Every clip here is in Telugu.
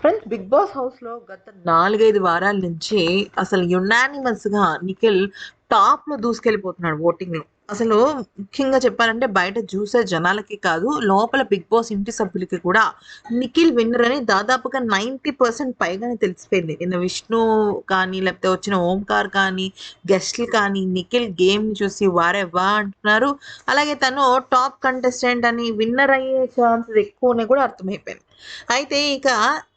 ఫ్రెండ్స్ బిగ్ బాస్ హౌస్‌లో గత 4, 5 వారాల నుంచి అసలు యునానిమస్‌గా నిఖిల్ టాప్‌లో దూసుకెళ్ళిపోతున్నాడు ఓటింగ్‌లో. అసలు ముఖ్యంగా చెప్పాలంటే బయట చూసే జనాలకి కాదు, లోపల బిగ్ బాస్ ఇంటి సభ్యులకి కూడా నిఖిల్ విన్నర్ అని దాదాపుగా 90% పైగానే తెలిసిపోయింది. నిన్న విష్ణు కానీ, లేకపోతే వచ్చిన ఓంకార్ కానీ, గెస్ట్‌లు కానీ నిఖిల్ గేమ్ చూసి వారే వా! అంటున్నారు. అలాగే తను టాప్ కంటెస్టెంట్ అని విన్నర్ అయ్యే ఛాన్సెస్ ఎక్కువనే కూడా అర్థమైపోయింది. అయితే ఇక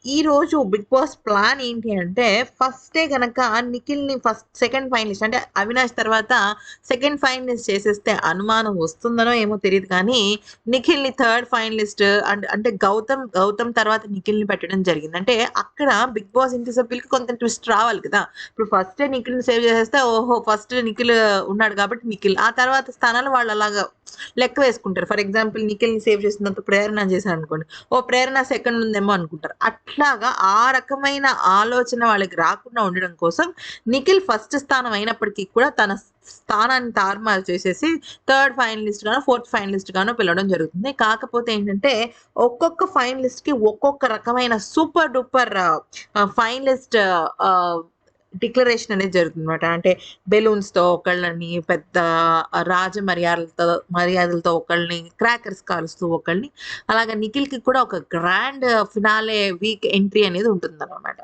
ఈ రోజు బిగ్ బాస్ ప్లాన్ ఏంటి అంటే ఫస్టే గనక నిఖిల్‌ని ఫస్ట్ సెకండ్ ఫైనలిస్ట్ అంటే అవినాష్ తర్వాత సెకండ్ ఫైనలిస్ట్ చేసేస్తే అనుమానం వస్తుందనో ఏమో తెలియదు కానీ నిఖిల్‌ని థర్డ్ ఫైనలిస్ట్ అండ్ అంటే గౌతమ్, గౌతమ్ తర్వాత నిఖిల్‌ని పెట్టడం జరిగింది. అంటే అక్కడ బిగ్ బాస్ ఇంటి సభ్యులకి కొంత ట్విస్ట్ రావాలి కదా! ఇప్పుడు ఫస్టే నిఖిల్‌ని సేవ్ చేసేస్తే ఓహో! ఫస్ట్ నిఖిల్ ఉన్నాడు కాబట్టి నిఖిల్. ఆ తర్వాత స్థానాలు వాళ్ళు అలాగా లెక్క వేసుకుంటారు. ఫర్ ఎగ్జాంపుల్ నిఖిల్‌ని సేవ్ చేసినంత ప్రేరణ చేశారు అనుకోండి ఓ ప్రేరణ సెకండ్ ఉందేమో అనుకుంటారు. అట్లాగా ఆ రకమైన ఆలోచన వాళ్ళకి రాకుండా ఉండడం కోసం నిఖిల్ ఫస్ట్ స్థానం అయినప్పటికీ కూడా తన స్థానాన్ని తారుమారు చేసేసి థర్డ్ ఫైనలిస్ట్ గానో, ఫోర్త్ ఫైనలిస్ట్ గానో పిలవడం జరుగుతుంది. కాకపోతే ఏంటంటే ఒక్కొక్క ఫైనలిస్ట్‌కి ఒక్కొక్క రకమైన సూపర్ డూపర్ ఫైనలిస్ట్ డిక్లరేషన్ అనేది జరుగుతుందన్నమాట. అంటే బెలూన్స్‌తో ఒకళ్ళని, పెద్ద రాజ మర్యాదలతో మర్యాదలతో ఒకళ్ళని, క్రాకర్స్ కాలుస్తూ ఒకళ్ళని, అలాగే నిఖిల్‌కి కూడా ఒక గ్రాండ్ ఫినాలే వీక్ ఎంట్రీ అనేది ఉంటుంది అన్నమాట